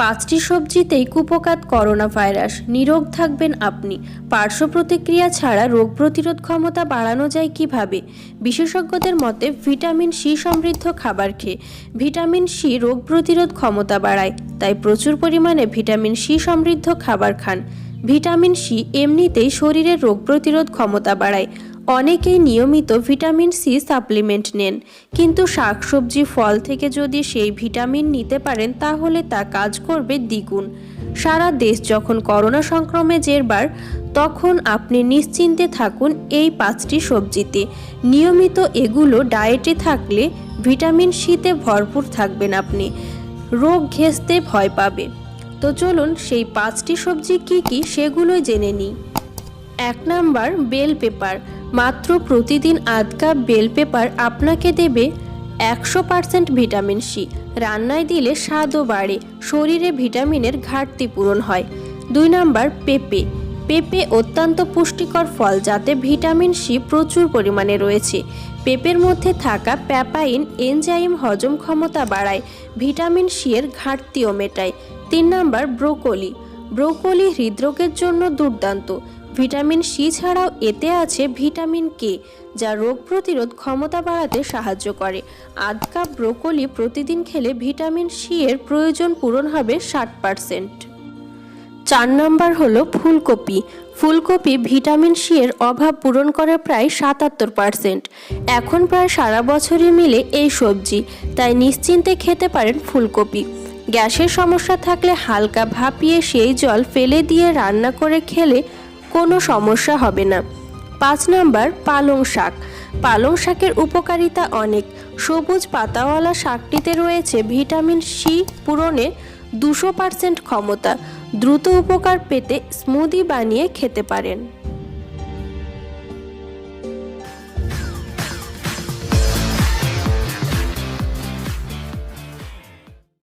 পাঁচটি সবজিতেই কুপকাত corona virus নিরোগ থাকবেন আপনি। পার্শ্ব প্রতিক্রিয়া ছাড়া রোগ প্রতিরোধ ক্ষমতা বাড়ানো যায় কীভাবে? বিশেষজ্ঞদের মতে, ভিটামিন সি সমৃদ্ধ খাবার খেয়ে ভিটামিন সি রোগ প্রতিরোধ ক্ষমতা বাড়ায়, তাই প্রচুর পরিমাণে ভিটামিন সি সমৃদ্ধ খাবার খান। ভিটামিন সি এমনিতেই শরীরের রোগ প্রতিরোধ ক্ষমতা বাড়ায়। অনেকেই নিয়মিত ভিটামিন সি সাপ্লিমেন্ট নেন, কিন্তু শাকসবজি ফল থেকে যদি সেই ভিটামিন নিতে পারেন, তাহলে তা কাজ করবে দ্বিগুণ। সারা দেশ যখন করোনা সংক্রমে জেরবার, তখন আপনি নিশ্চিন্তে থাকুন এই পাঁচটি সবজিতে। নিয়মিত এগুলো ডায়েটে থাকলে ভিটামিন সিতে ভরপুর থাকবেন আপনি। রোগ ঘেঁষতে ভয় পাবে। তো চলুন সেই পাঁচটি সবজি কি কি সেগুলো জেনে নিই। এক নাম্বার বেল পেপার। মাত্র প্রতিদিন আধ কাপ বেল পেপার আপনাকে দেবে একশো পার্সেন্ট ভিটামিন সি। রান্নায় দিলে স্বাদও বাড়ে, শরীরে ভিটামিনের ঘাটতি পূরণ হয়। দুই নাম্বার, পেঁপে। পেঁপে অত্যন্ত পুষ্টিকর ফল যাতে ভিটামিন সি প্রচুর পরিমাণে রয়েছে। পেঁপের মধ্যে থাকা প্যাপাইন, এনজাইম হজম ক্ষমতা বাড়ায়, ভিটামিন সি এর ঘাটতিও মেটায়। তিন নাম্বার, ব্রোকলি। ব্রোকলি হৃদরোগের জন্য দুর্দান্ত। ভিটামিন সি ছাড়াও এতে আছে ভিটামিন কে, যা রোগ প্রতিরোধ ক্ষমতা বাড়াতে সাহায্য করে। আধ কাপ ব্রোকলি প্রতিদিন খেলে ভিটামিন সি এর প্রয়োজন পূরণ হবে ষাট পার্সেন্ট চার নম্বর হলো ফুলকপি। ফুলকপি ভিটামিন সি এর অভাব পূরণ করে প্রায় সাতাত্তর পার্সেন্ট এখন প্রায় সারা বছরই মিলে এই সবজি, তাই নিশ্চিন্তে খেতে পারেন ফুলকপি। গ্যাসের সমস্যা থাকলে হালকা ভাপিয়ে সেই জল ফেলে দিয়ে রান্না করে খেলে কোনো সমস্যা হবে না। পাঁচ নাম্বার, পালং শাক। পালং শাকের উপকারিতা অনেক। সবুজ পাতাওয়ালা শাকটিতে রয়েছে ভিটামিন সি পূরণে দুশো পার্সেন্ট ক্ষমতা। দ্রুত উপকার পেতে স্মুদি বানিয়ে খেতে পারেন।